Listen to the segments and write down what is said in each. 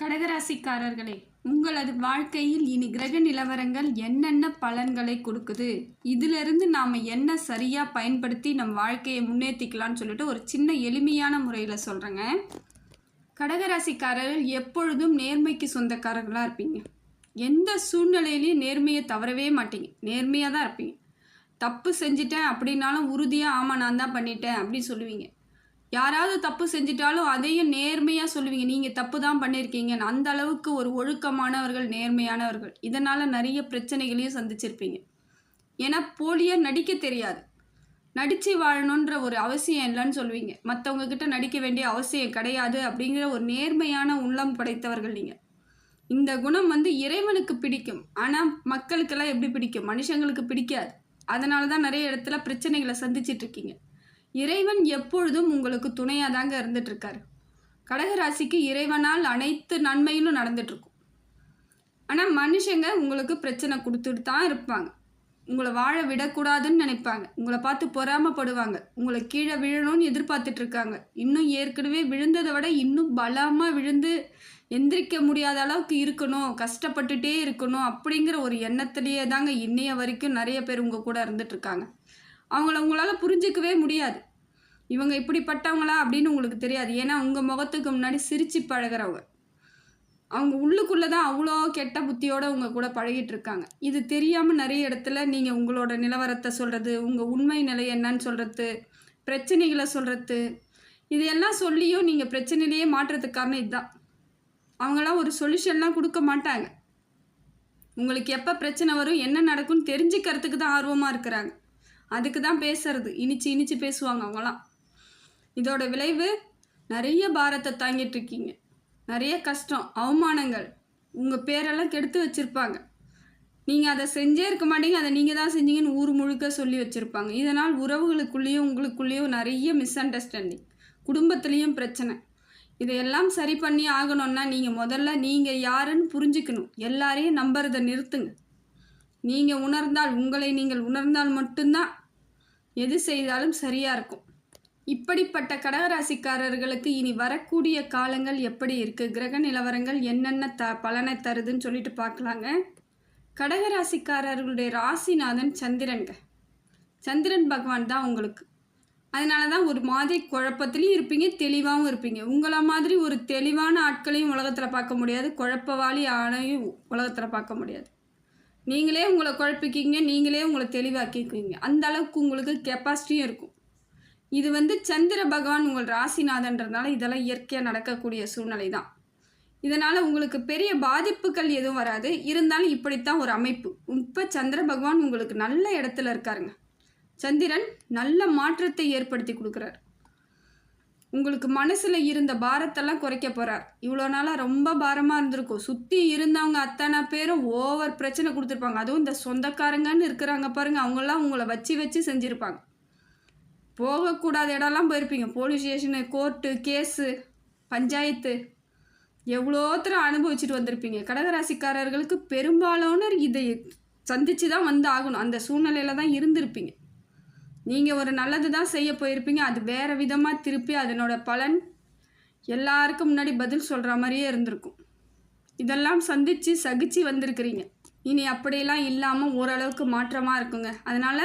கடகராசிக்காரர்களே உங்களது வாழ்க்கையில் இனி கிரக நிலவரங்கள் என்னென்ன பலன்களை கொடுக்குது? இதிலிருந்து நாம் என்ன சரியாக பயன்படுத்தி நம் வாழ்க்கையை முன்னேற்றிக்கலாம்னு சொல்லிட்டு ஒரு சின்ன எளிமையான முறையில் சொல்கிறேங்க கடகராசிக்காரர்கள் எப்பொழுதும் நேர்மைக்கு சொந்தக்காரர்களாக இருப்பீங்க. எந்த சூழ்நிலையிலையும் நேர்மையை தவறவே மாட்டீங்க. நேர்மையாக தான் இருப்பீங்க. தப்பு செஞ்சிட்டேன் அப்படின்னாலும் உறுதியாக ஆமாம் நான் தான் பண்ணிட்டேன் அப்படின்னு சொல்லுவீங்க. யாராவது தப்பு செஞ்சிட்டாலும் அதையும் நேர்மையாக சொல்லுவீங்க. நீங்கள் தப்பு தான் பண்ணியிருக்கீங்கன்னு அந்த அளவுக்கு ஒரு ஒழுக்கமானவர்கள் நேர்மையானவர்கள். இதனால் நிறைய பிரச்சனைகளையும் சந்திச்சிருப்பீங்க. ஏன்னா போலியாக நடிக்க தெரியாது. நடித்து வாழணுன்ற ஒரு அவசியம் இல்லைன்னு சொல்லுவீங்க. மற்றவங்க கிட்ட நடிக்க வேண்டிய அவசியம் கிடையாது அப்படிங்கிற ஒரு நேர்மையான உள்ளம் படைத்தவர்கள் நீங்கள் இந்த குணம் வந்து இறைவனுக்கு பிடிக்கும். ஆனால் மக்களுக்கெல்லாம் எப்படி பிடிக்கும்? மனுஷங்களுக்கு பிடிக்காது. அதனால தான் நிறைய இடத்துல பிரச்சனைகளை சந்திச்சிட்ருக்கீங்க இருக்கீங்க. இறைவன் எப்பொழுதும் உங்களுக்கு துணையாக தாங்க இருந்துட்டுருக்காரு. கடகராசிக்கு இறைவனால் அனைத்து நன்மையிலும் நடந்துட்டுருக்கும். ஆனால் மனுஷங்க உங்களுக்கு பிரச்சனை கொடுத்துட்டு தான் இருப்பாங்க. உங்களை வாழ விடக்கூடாதுன்னு நினைப்பாங்க. உங்களை பார்த்து பொறாமப்படுவாங்க. உங்களை கீழே விழணும்னு எதிர்பார்த்துட்டு இருக்காங்க இன்னும் ஏற்கனவே விழுந்ததை விட இன்னும் பலமாக விழுந்து எந்திரிக்க முடியாத அளவுக்கு இருக்கணும் கஷ்டப்பட்டுட்டே இருக்கணும் அப்படிங்கிற ஒரு எண்ணத்திலேயே தாங்க இன்னைய வரைக்கும் நிறைய பேர் உங்கள் கூட இருந்துட்டு இருக்காங்க அவங்கள உங்களால் புரிஞ்சிக்கவே முடியாது. இவங்க இப்படிப்பட்டவங்களா அப்படின்னு உங்களுக்கு தெரியாது. ஏன்னா உங்கள் முகத்துக்கு முன்னாடி சிரித்து பழகிறவங்க. அவங்க உள்ளுக்குள்ளே தான் அவ்வளோ கெட்ட புத்தியோடு உங்கள் கூட பழகிட்டு இருக்காங்க. இது தெரியாமல் நிறைய இடத்துல நீங்கள் உங்களோட நிலவரத்தை சொல்கிறது உங்கள் உண்மை நிலை என்னன்னு சொல்கிறது பிரச்சனைகளை சொல்கிறது இதையெல்லாம் சொல்லியும் நீங்கள் பிரச்சனையிலேயே மாற்றுறதுக்கு காரணம் இதுதான். அவங்களாம் ஒரு சொல்யூஷன்லாம் கொடுக்க மாட்டாங்க. உங்களுக்கு எப்போ பிரச்சனை வரும் என்ன நடக்கும்னு தெரிஞ்சுக்கிறதுக்கு தான் ஆர்வமாக இருக்கிறாங்க. அதுக்கு தான் பேசுறது. இனிச்சு இனிச்சு பேசுவாங்க அவங்களாம். இதோட விளைவு நிறைய பாரத்தை தாங்கிட்டு இருக்கீங்க. நிறைய கஷ்டம் அவமானங்கள் உங்கள் பேரெல்லாம் கெடுத்து வச்சுருப்பாங்க. நீங்கள் அதை செஞ்சே இருக்க மாட்டீங்க அதை நீங்கள் தான் செஞ்சீங்கன்னு ஊர் முழுக்க சொல்லி வச்சுருப்பாங்க. இதனால் உறவுகளுக்குள்ளேயும் உங்களுக்குள்ளேயும் நிறைய மிஸ் அண்டர்ஸ்டாண்டிங் குடும்பத்துலேயும் பிரச்சனை. இதையெல்லாம் சரி பண்ணி ஆகணும்னா நீங்கள் முதல்ல நீங்கள் யாருன்னு புரிஞ்சுக்கணும். எல்லாரையும் நம்புறதை நிறுத்துங்க. நீங்கள் உணர்ந்தால் உங்களை நீங்கள் உணர்ந்தால் மட்டும்தான் எது செய்தாலும் சரியாக இருக்கும். இப்படிப்பட்ட கடகராசிக்காரர்களுக்கு இனி வரக்கூடிய காலங்கள் எப்படி இருக்குது கிரக நிலவரங்கள் என்னென்ன த பலனை தருதுன்னு சொல்லிட்டு பார்க்கலாங்க. கடகராசிக்காரர்களுடைய ராசிநாதன் சந்திரன்க. சந்திரன் பகவான் தான் உங்களுக்கு. அதனால தான் ஒரு மாதிரி குழப்பத்துலேயும் இருப்பீங்க தெளிவாகவும் இருப்பீங்க. உங்களை மாதிரி ஒரு தெளிவான ஆட்களையும் உலகத்தில் பார்க்க முடியாது குழப்பவாளி ஆணையும் உலகத்தில் பார்க்க முடியாது. நீங்களே உங்களை குழப்பிக்கிங்க நீங்களே உங்களை தெளிவாக்கிக்குவீங்க. அந்த அளவுக்கு உங்களுக்கு கெப்பாசிட்டியும் இருக்கும். இது வந்து சந்திர பகவான் உங்கள் ராசிநாதன்றதுனால இதெல்லாம் இயற்கையாக நடக்கக்கூடிய சூழ்நிலை தான் இதனால் உங்களுக்கு பெரிய பாதிப்புகள் எதுவும் வராது. இருந்தாலும் இப்படித்தான் ஒரு அமைப்பு. இப்போ சந்திர பகவான் உங்களுக்கு நல்ல இடத்துல இருக்காருங்க. சந்திரன் நல்ல மாற்றத்தை ஏற்படுத்தி கொடுக்குறார். உங்களுக்கு மனசில் இருந்த பாரத்தெல்லாம் குறைக்க போகிறார் இவ்வளோ நாளாக ரொம்ப பாரமாக இருந்திருக்கும். சுற்றி இருந்தவங்க அத்தனை பேரும் ஓவர் பிரச்சனை கொடுத்துருப்பாங்க. அதுவும் இந்த சொந்தக்காரங்கன்னு இருக்கிறாங்க பாருங்கள் அவங்களாம் உங்களை வச்சு வச்சு செஞ்சுருப்பாங்க. போகக்கூடாத இடம்லாம் போயிருப்பீங்க. Police station court case panchayat. எவ்வளோத்தரம் அனுபவிச்சுட்டு வந்திருப்பீங்க. கடகராசிக்காரர்களுக்கு பெரும்பாலானோர் இதை சந்தித்து தான் வந்து ஆகணும். அந்த சூழ்நிலையில் தான் இருந்திருப்பீங்க. நீங்கள் ஒரு நல்லது தான் செய்ய போயிருப்பீங்க. அது வேறு விதமாக திருப்பி அதனோட பலன் எல்லாருக்கும் முன்னாடி பதில் சொல்கிற மாதிரியே இருந்திருக்கும். இதெல்லாம் சந்தித்து சகிச்சு வந்திருக்கிறீங்க. இனி அப்படியெல்லாம் இல்லாமல் ஓரளவுக்கு மாற்றமாக இருக்குங்க. அதனால்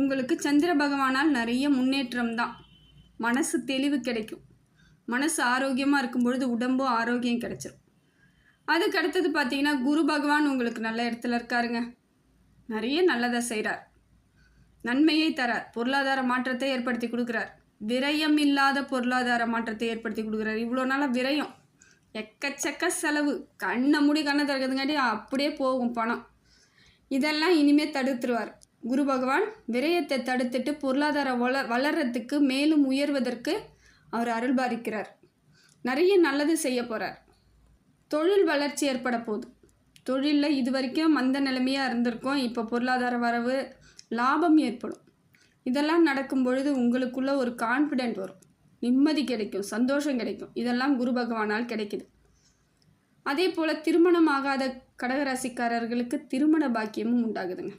உங்களுக்கு சந்திர பகவானால் நிறைய முன்னேற்றம் தான் மனசு தெளிவு கிடைக்கும். மனசு ஆரோக்கியமாக இருக்கும் பொழுது உடம்பும் ஆரோக்கியம் கிடைச்சிரும். அதுக்கு அடுத்தது பார்த்தீங்கன்னா குரு பகவான் உங்களுக்கு நல்ல இடத்துல இருக்காருங்க. நிறைய நல்லதை செய்கிறார் நன்மையை தரார். பொருளாதார மாற்றத்தை ஏற்படுத்தி கொடுக்குறார். விரயம் இல்லாத பொருளாதார மாற்றத்தை ஏற்படுத்தி கொடுக்குறார். இவ்வளோ நாளாக விரயம். எக்கச்சக்க செலவு. கண்ணை மூடி கண்ணை திறக்கிறதுங்காட்டி அப்படியே போகும் பணம். இதெல்லாம் இனிமேல் தடுத்துருவார். குரு பகவான் விரயத்தை தடுத்துட்டு பொருளாதார வள வளர்கிறதுக்கு மேலும் உயர்வதற்கு அவர் அருள் பாதிக்கிறார் நிறைய நல்லது செய்ய போகிறார் தொழில் வளர்ச்சி ஏற்பட போகுது. தொழிலில் இது வரைக்கும் மந்த நிலைமையாக இருந்திருக்கோம். இப்போ பொருளாதார வரவு லாபம் ஏற்படும். இதெல்லாம் நடக்கும் பொழுது உங்களுக்குள்ள ஒரு கான்ஃபிடென்ட் வரும். நிம்மதி கிடைக்கும் சந்தோஷம் கிடைக்கும். இதெல்லாம் குரு பகவானால் கிடைக்குது. அதே போல் திருமணம் ஆகாத கடகராசிக்காரர்களுக்கு திருமண பாக்கியமும் உண்டாகுதுங்க.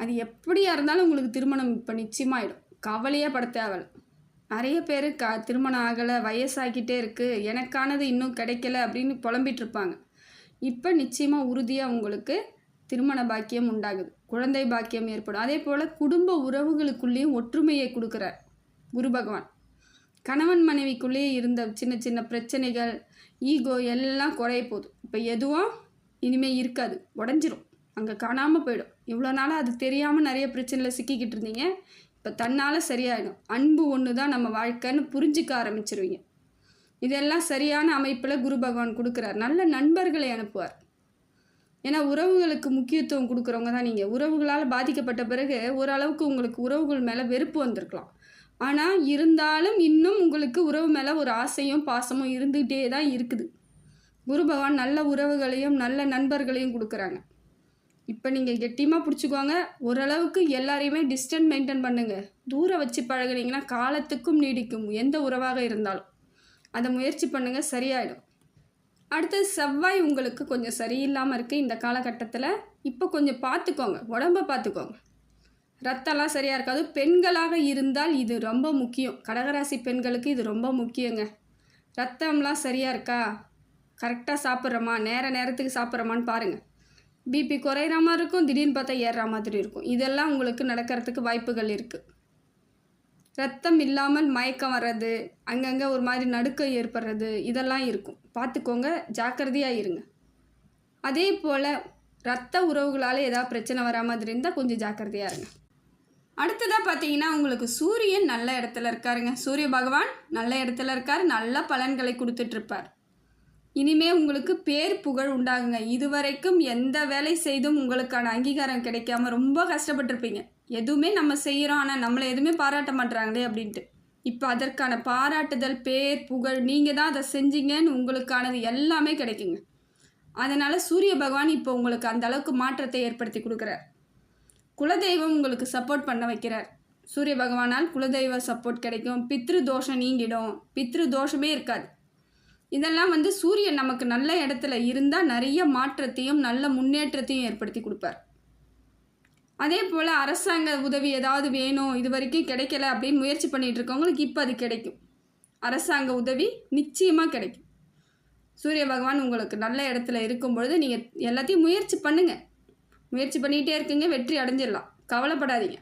அது எப்படியா இருந்தாலும் உங்களுக்கு திருமணம் இப்போ நிச்சயமாயிடும். கவலையே பட தேவையில்ல. நிறைய பேர் க திருமணம் ஆகலை வயசாகிட்டே இருக்குது எனக்கானது இன்னும் கிடைக்கல அப்படின்னு புலம்பிட்டு இருப்பாங்க. இப்போ நிச்சயமாக உறுதியாக உங்களுக்கு திருமண பாக்கியம் உண்டாகுது. குழந்தை பாக்கியம் ஏற்படும். அதே போல் குடும்ப உறவுகளுக்குள்ளேயும் ஒற்றுமையை கொடுக்குறார் குரு பகவான். கணவன் மனைவிக்குள்ளேயே இருந்த சின்ன சின்ன பிரச்சனைகள் ஈகோ எல்லாம் குறைய போகுது. இப்போ எதுவும் இனிமேல் இருக்காது. உடஞ்சிரும். அங்கே காணாமல் போயிடும். இவ்வளோ நாளாக அது தெரியாமல் நிறைய பிரச்சனையில் சிக்கிக்கிட்டு இருந்தீங்க. இப்போ தன்னால் சரியாயிடும். அன்பு ஒன்று தான் நம்ம வாழ்க்கைன்னு புரிஞ்சிக்க ஆரம்பிச்சிருவீங்க. இதெல்லாம் சரியான அமைப்பில் குரு பகவான் கொடுக்குறார். நல்ல நண்பர்களை அனுப்புவார். ஏன்னா உறவுகளுக்கு முக்கியத்துவம் கொடுக்குறவங்க தான் நீங்கள் உறவுகளால் பாதிக்கப்பட்ட பிறகு ஓரளவுக்கு உங்களுக்கு உறவுகள் மேலே வெறுப்பு வந்திருக்கலாம். ஆனால் இருந்தாலும் இன்னும் உங்களுக்கு உறவு மேலே ஒரு ஆசையும் பாசமும் இருந்துகிட்டே தான் இருக்குது. குரு பகவான் நல்ல உறவுகளையும் நல்ல நண்பர்களையும் கொடுக்குறாங்க. இப்போ நீங்கள் கெட்டியமாக பிடிச்சிக்கோங்க. ஓரளவுக்கு எல்லாரையுமே டிஸ்டன்ஸ் மெயின்டைன் பண்ணுங்கள் தூரம் வச்சு பழகுனீங்கன்னா காலத்துக்கும் நீடிக்கும் எந்த உறவாக இருந்தாலும். அதை முயற்சி பண்ணுங்கள் சரியாயிடும். அடுத்தது செவ்வாய் உங்களுக்கு கொஞ்சம் சரியில்லாமல் இருக்குது இந்த காலகட்டத்தில். இப்போ கொஞ்சம் பார்த்துக்கோங்க உடம்ப பார்த்துக்கோங்க. ரத்தம்லாம் சரியாக இருக்காது. பெண்களாக இருந்தால் இது ரொம்ப முக்கியம். கடகராசி பெண்களுக்கு இது ரொம்ப முக்கியங்க. ரத்தம்லாம் சரியாக இருக்கா? கரெக்டாக சாப்பிட்றோமா? நேர நேரத்துக்கு சாப்பிட்றோமான்னு பாருங்கள் பிபி குறையிற மாதிரி இருக்கும் திடீர்னு பார்த்தா ஏறுற மாதிரி இருக்கும். இதெல்லாம் உங்களுக்கு நடக்கிறதுக்கு வாய்ப்புகள் இருக்குது ரத்தம் இல்லாமல் மயக்கம் வர்றது அங்கங்கே ஒரு மாதிரி நடுக்கம் ஏற்படுறது இதெல்லாம் இருக்கும். பார்த்துக்கோங்க ஜாக்கிரதையாக இருங்க. அதே போல் ரத்த உறவுகளால் ஏதாவது பிரச்சனை வரா மாதிரி இருந்தால் கொஞ்சம் ஜாக்கிரதையாக இருங்க. அடுத்ததாக பார்த்தீங்கன்னா உங்களுக்கு சூரியன் நல்ல இடத்துல இருக்காருங்க. சூரிய பகவான் நல்ல இடத்துல இருக்கார். நல்ல பலன்களை கொடுத்துட்ருப்பார் இனிமே உங்களுக்கு பேர் புகழ் உண்டாகுங்க. இதுவரைக்கும் எந்த வேலை செய்தும் உங்களுக்கான அங்கீகாரம் கிடைக்காம ரொம்ப கஷ்டப்பட்டிருப்பீங்க. எதுவுமே நம்ம செய்கிறோம் ஆனால் நம்மளை எதுவுமே பாராட்ட மாட்டுறாங்களே அப்படின்ட்டு. இப்போ அதற்கான பாராட்டுதல் பேர் புகழ் நீங்கள் தான் அதை செஞ்சீங்கன்னு உங்களுக்கானது எல்லாமே கிடைக்குங்க. அதனால் சூரிய பகவான் இப்போ உங்களுக்கு அந்த அளவுக்கு மாற்றத்தை ஏற்படுத்தி கொடுக்குறார். குலதெய்வம் உங்களுக்கு சப்போர்ட் பண்ண வைக்கிறார். சூரிய பகவானால் குலதெய்வ சப்போர்ட் கிடைக்கும். பித்ரு தோஷம் நீங்கிடும். பித்ரு தோஷமே இருக்காது. இதெல்லாம் வந்து சூரியன் நமக்கு நல்ல இடத்துல இருந்தால் நிறைய மாற்றத்தையும் நல்ல முன்னேற்றத்தையும் ஏற்படுத்தி கொடுப்பார். அதே போல் அரசாங்க உதவி ஏதாவது வேணும் இது வரைக்கும் கிடைக்கல அப்படின்னு முயற்சி பண்ணிகிட்டு இருக்கவங்களுக்கு இப்போ அது கிடைக்கும். அரசாங்க உதவி நிச்சயமாக கிடைக்கும். சூரிய பகவான் உங்களுக்கு நல்ல இடத்துல இருக்கும் பொழுது நீங்கள் எல்லாத்தையும் முயற்சி பண்ணுங்கள் முயற்சி பண்ணிகிட்டே இருக்குங்க வெற்றி அடைஞ்சிடலாம். கவலைப்படாதீங்க.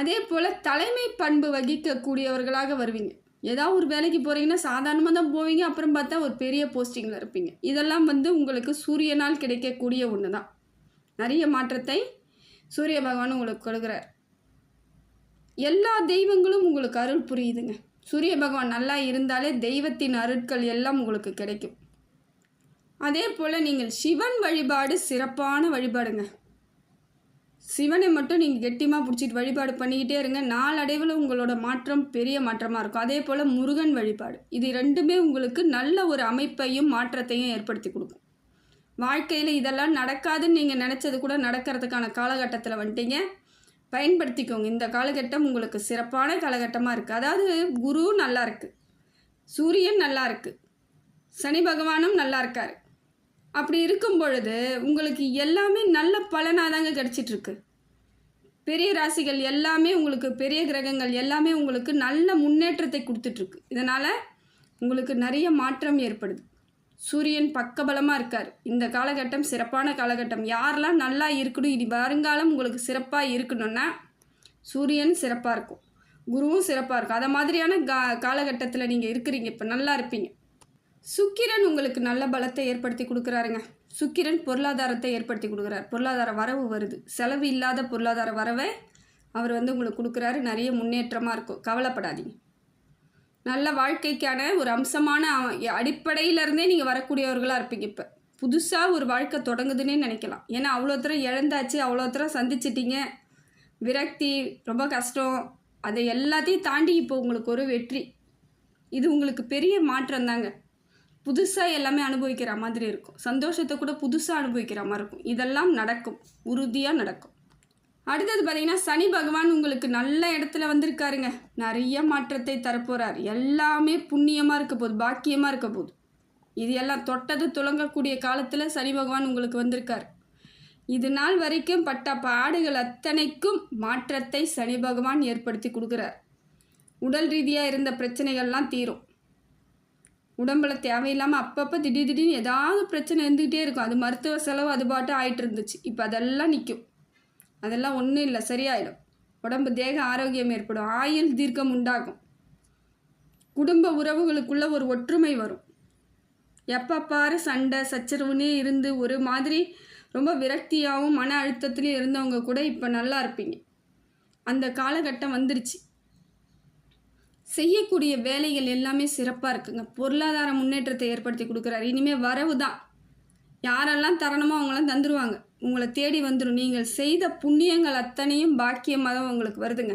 அதே போல் தலைமை பண்பு வகிக்கக்கூடியவர்களாக வருவீங்க. ஏதாவது ஒரு வேலைக்கு போகிறீங்கன்னா சாதாரணமாக தான் போவீங்க. அப்புறம் பார்த்தா ஒரு பெரிய போஸ்டிங்கில் இருப்பீங்க. இதெல்லாம் வந்து உங்களுக்கு சூரியனால் கிடைக்கக்கூடிய ஒன்று தான் நிறைய மாற்றத்தை சூரிய பகவான் உங்களுக்கு கொடுக்குறார். எல்லா தெய்வங்களும் உங்களுக்கு அருள் புரியுதுங்க. சூரிய பகவான் நல்லா இருந்தாலே தெய்வத்தின் அருட்கள் எல்லாம் உங்களுக்கு கிடைக்கும். அதே போல் நீங்கள் சிவன் வழிபாடு சிறப்பான வழிபாடுங்க. சிவனை மட்டும் நீங்கள் கெட்டியமாக பிடிச்சிட்டு வழிபாடு பண்ணிக்கிட்டே இருங்க. நாளடைவில் உங்களோட மாற்றம் பெரிய மாற்றமாக இருக்கும். அதே போல் முருகன் வழிபாடு. இது ரெண்டுமே உங்களுக்கு நல்ல ஒரு அமைப்பையும் மாற்றத்தையும் ஏற்படுத்தி கொடுக்கும். வாழ்க்கையில் இதெல்லாம் நடக்காதுன்னு நீங்கள் நினச்சது கூட நடக்கிறதுக்கான காலகட்டத்தில் வந்துட்டீங்க. பயன்படுத்திக்கோங்க. இந்த காலகட்டம் உங்களுக்கு சிறப்பான காலகட்டமாக இருக்குது அதாவது குரு நல்லா இருக்குது சூரியன் நல்லா இருக்குது சனி பகவானும் நல்லா இருக்கார். அப்படி இருக்கும் பொழுது உங்களுக்கு எல்லாமே நல்ல பலனாக தாங்க கிடச்சிட்ருக்கு. பெரிய ராசிகள் எல்லாமே உங்களுக்கு பெரிய கிரகங்கள் எல்லாமே உங்களுக்கு நல்ல முன்னேற்றத்தை கொடுத்துட்ருக்கு. இதனால் உங்களுக்கு நிறைய மாற்றம் ஏற்படுது. சூரியன் பக்கபலமாக இருக்கார். இந்த காலகட்டம் சிறப்பான காலகட்டம். யாரெல்லாம் நல்லா இருக்கணும் இனி வருங்காலம் உங்களுக்கு சிறப்பாக இருக்கணும்னா சூரியன் சிறப்பாக இருக்கும். குருவும் சிறப்பாக இருக்கும். அதை மாதிரியான கா காலகட்டத்தில் நீங்கள் இருக்கிறீங்க. இப்போ நல்லா இருப்பீங்க. சுக்கிரன் உங்களுக்கு நல்ல பலத்தை ஏற்படுத்தி கொடுக்குறாருங்க. சுக்கிரன் பொருளாதாரத்தை ஏற்படுத்தி கொடுக்குறாரு. பொருளாதார வரவு வருது. செலவு இல்லாத பொருளாதார வரவை அவர் வந்து உங்களுக்கு கொடுக்குறாரு. நிறைய முன்னேற்றமாக இருக்கும். கவலைப்படாதீங்க. நல்ல வாழ்க்கைக்கான ஒரு அம்சமான அடிப்படையிலேருந்தே நீங்கள் வரக்கூடியவர்களாக இருப்பீங்க இப்போ. புதுசாக ஒரு வாழ்க்கை தொடங்குதுன்னே நினைக்கலாம். ஏன்னா அவ்வளோ தூரம் இழந்தாச்சு அவ்வளோ தூரம் சந்திச்சிட்டிங்க. விரக்தி ரொம்ப கஷ்டம். அதை எல்லாத்தையும் தாண்டி இப்போ உங்களுக்கு ஒரு வெற்றி. இது உங்களுக்கு பெரிய மாற்றம் தாங்க புதுசாக எல்லாமே அனுபவிக்கிற மாதிரி இருக்கும். சந்தோஷத்தை கூட புதுசாக அனுபவிக்கிற மாதிரி இருக்கும். இதெல்லாம் நடக்கும். உறுதியாக நடக்கும். அடுத்தது பார்த்தீங்கன்னா சனி பகவான் உங்களுக்கு நல்ல இடத்துல வந்திருக்காருங்க. நிறைய மாற்றத்தை தரப்போகிறார் எல்லாமே புண்ணியமாக இருக்க போகுது பாக்கியமாக இருக்க போகுது. இது எல்லாம் தொட்டது துளங்கக்கூடிய காலத்தில் சனி பகவான் உங்களுக்கு வந்திருக்கார். இது நாள் வரைக்கும் பட்ட பாடுகள் அத்தனைக்கும் மாற்றத்தை சனி பகவான் ஏற்படுத்தி கொடுக்குறார். உடல் ரீதியாக இருந்த பிரச்சனைகள்லாம் தீரும். உடம்புல தேவையில்லாமல் அப்பப்போ திடீர் திடீர்னு ஏதாவது பிரச்சனை இருந்துக்கிட்டே இருக்கும். அது மருத்துவ செலவு அது பாட்டு ஆயிட்டு இருந்துச்சு. இப்போ அதெல்லாம் நிற்கும் அதெல்லாம் ஒன்றும் இல்லை. சரியாயிடும். உடம்பு தேக ஆரோக்கியம் ஏற்படும். ஆயுள் தீர்க்கம் உண்டாகும். குடும்ப உறவுகளுக்குள்ள ஒரு ஒற்றுமை வரும். எப்போ பாரு சண்டை சச்சரவுனே இருந்து ஒரு மாதிரி ரொம்ப விரக்தியாகவும் மன அழுத்தத்துலேயும் இருந்தவங்க கூட இப்போ நல்லா இருப்பீங்க. அந்த காலகட்டம் வந்துருச்சு. செய்யக்கூடிய வேலைகள் எல்லாமே சிறப்பாக இருக்குங்க. பொருளாதார முன்னேற்றத்தை ஏற்படுத்தி கொடுக்குறாரு. இனிமேல் வரவு தான். யாரெல்லாம் தரணுமோ அவங்களாம் தந்துடுவாங்க உங்களை தேடி வந்துடும் நீங்கள் செய்த புண்ணியங்கள் அத்தனையும் பாக்கியமாக தான் உங்களுக்கு வருதுங்க.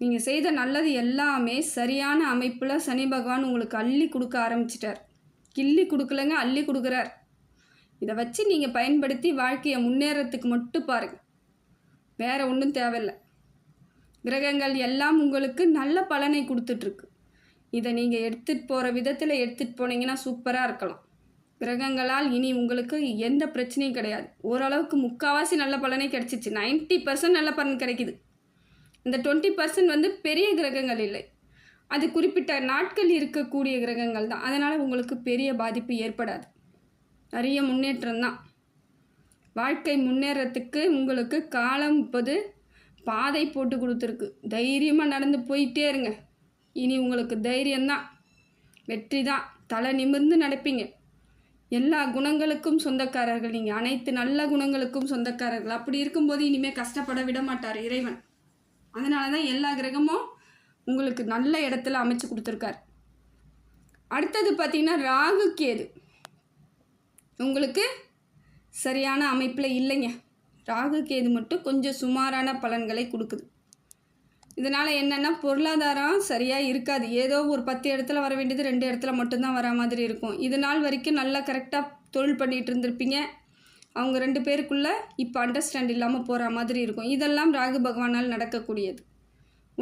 நீங்கள் செய்த நல்லது எல்லாமே சரியான அமைப்பில் சனி பகவான் உங்களுக்கு அள்ளி கொடுக்க ஆரம்பிச்சிட்டார். கிள்ளி கொடுக்கலங்க அள்ளி கொடுக்குறார். இதை வச்சு நீங்கள் பயன்படுத்தி வாழ்க்கையை முன்னேறத்துக்கு மட்டும் பாருங்கள் வேறு ஒன்றும் தேவையில்லை. கிரகங்கள் எல்லாம் உங்களுக்கு நல்ல பலனை கொடுத்துட்ருக்கு. இதை நீங்கள் எடுத்துகிட்டு போகிற விதத்தில் எடுத்துகிட்டு போனீங்கன்னா சூப்பராக இருக்கலாம். கிரகங்களால் இனி உங்களுக்கு எந்த பிரச்சனையும் கிடையாது. ஓரளவுக்கு முக்கால்வாசி நல்ல பலனே கிடச்சிச்சு. 90% பர்சன்ட் நல்ல பலன் கிடைக்குது. இந்த டுவெண்ட்டி பர்சன்ட் வந்து பெரிய கிரகங்கள் இல்லை. அது குறிப்பிட்ட நாட்கள் இருக்கக்கூடிய கிரகங்கள் தான். அதனால் உங்களுக்கு பெரிய பாதிப்பு ஏற்படாது. நிறைய முன்னேற்றம் தான். வாழ்க்கை முன்னேறத்துக்கு உங்களுக்கு காலம் இப்போது பாதை போட்டு கொடுத்துருக்கு. தைரியமாக நடந்து போயிட்டே இருங்க. இனி உங்களுக்கு தைரியம்தான். வெற்றி தான் தலை நிமிர்ந்து நடப்பீங்க. எல்லா குணங்களுக்கும் சொந்தக்காரர்கள் நீங்கள் அனைத்து நல்ல குணங்களுக்கும் சொந்தக்காரர்கள். அப்படி இருக்கும்போது இனிமேல் கஷ்டப்பட விட மாட்டார் இறைவன். அதனால தான் எல்லா கிரகமும் உங்களுக்கு நல்ல இடத்துல அமைச்சு கொடுத்துருக்காரு. அடுத்தது பார்த்தீங்கன்னா ராகு கேது. உங்களுக்கு சரியான அமைப்பில் இல்லைங்க. ராகு கேது மட்டும் கொஞ்சம் சுமாரான பலன்களை கொடுக்குது. இதனால் என்னென்னா பொருளாதாரம் சரியாக இருக்காது. ஏதோ ஒரு பத்து இடத்துல வர வேண்டியது ரெண்டு இடத்துல மட்டும்தான் வர மாதிரி இருக்கும். இது நாள் வரைக்கும் நல்லா கரெக்டாக தொழில் பண்ணிகிட்டு இருந்திருப்பீங்க. அவங்க ரெண்டு பேருக்குள்ளே இப்போ அண்டர்ஸ்டாண்ட் இல்லாமல் போகிற மாதிரி இருக்கும். இதெல்லாம் ராகு பகவானால் நடக்கக்கூடியது.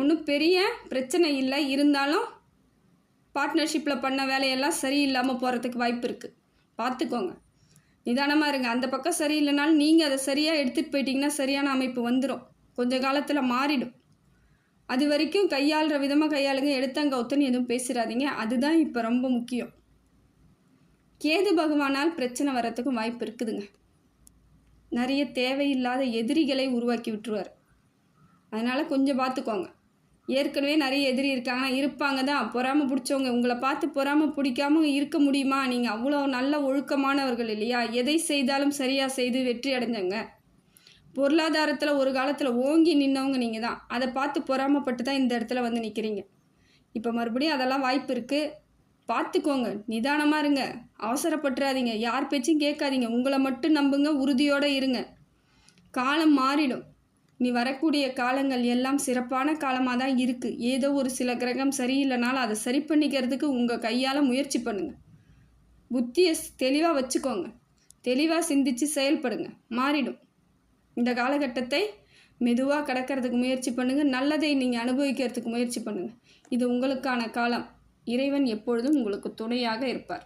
ஒன்றும் பெரிய பிரச்சனை இல்லை. இருந்தாலும் பார்ட்னர்ஷிப்பில் பண்ண வேலையெல்லாம் சரியில்லாமல் போகிறதுக்கு வாய்ப்பு இருக்குது பார்த்துக்கோங்க. நிதானமாக இருங்க. அந்த பக்கம் சரியில்லைனாலும் நீங்கள் அதை சரியாக எடுத்துகிட்டு போயிட்டீங்கன்னா சரியான அமைப்பு வந்துடும் கொஞ்ச காலத்தில் மாறிடும். அது வரைக்கும் கையாளுற விதமாக கையாளுங்க. எடுத்தாங்க ஒத்துன்னு எதுவும் பேசிடாதீங்க அதுதான் இப்போ ரொம்ப முக்கியம். கேது பகவானால் பிரச்சனை வர்றதுக்கும் வாய்ப்பு இருக்குதுங்க. நிறைய தேவையில்லாத எதிரிகளை உருவாக்கி விட்டுருவார். அதனால் கொஞ்சம் பார்த்துக்கோங்க ஏற்கனவே நிறைய எதிரி இருக்காங்கன்னா இருப்பாங்க தான் பொறாமல் பிடிச்சவங்க உங்களை பார்த்து பொறாமல் பிடிக்காம இருக்க முடியுமா? நீங்கள் அவ்வளோ நல்ல ஒழுக்கமானவர்கள் இல்லையா? எதை செய்தாலும் சரியாக செய்து வெற்றி அடைஞ்சவங்க பொருளாதாரத்தில் ஒரு காலத்தில் ஓங்கி நின்னவங்க நீங்கள் தான் அதை பார்த்து பொறாமப்பட்டு தான் இந்த இடத்துல வந்து நிற்கிறீங்க இப்போ மறுபடியும் அதெல்லாம் வாய்ப்பு இருக்குது பார்த்துக்கோங்க. நிதானமாக இருங்க. அவசரப்பட்டுறாதீங்க. யார் பேச்சும் கேட்காதீங்க. உங்களை மட்டும் நம்புங்க. உறுதியோடு இருங்க. காலம் மாறிடும். நீ வரக்கூடிய காலங்கள் எல்லாம் சிறப்பான காலமாக தான் இருக்குது ஏதோ ஒரு சில கிரகம் சரியில்லைனாலும் அதை சரி பண்ணிக்கிறதுக்கு உங்கள் கையால் முயற்சி பண்ணுங்கள் புத்தியை தெளிவாக வச்சுக்கோங்க. தெளிவாக சிந்திச்சு செயல்படுங்க. மாறிடும். இந்த காலகட்டத்தை மெதுவாக கடக்கிறதுக்கு முயற்சி பண்ணுங்கள் நல்லதை நீங்கள் அனுபவிக்கிறதுக்கு முயற்சி பண்ணுங்கள் இது உங்களுக்கான காலம். இறைவன் எப்பொழுதும் உங்களுக்கு துணையாக இருப்பார்.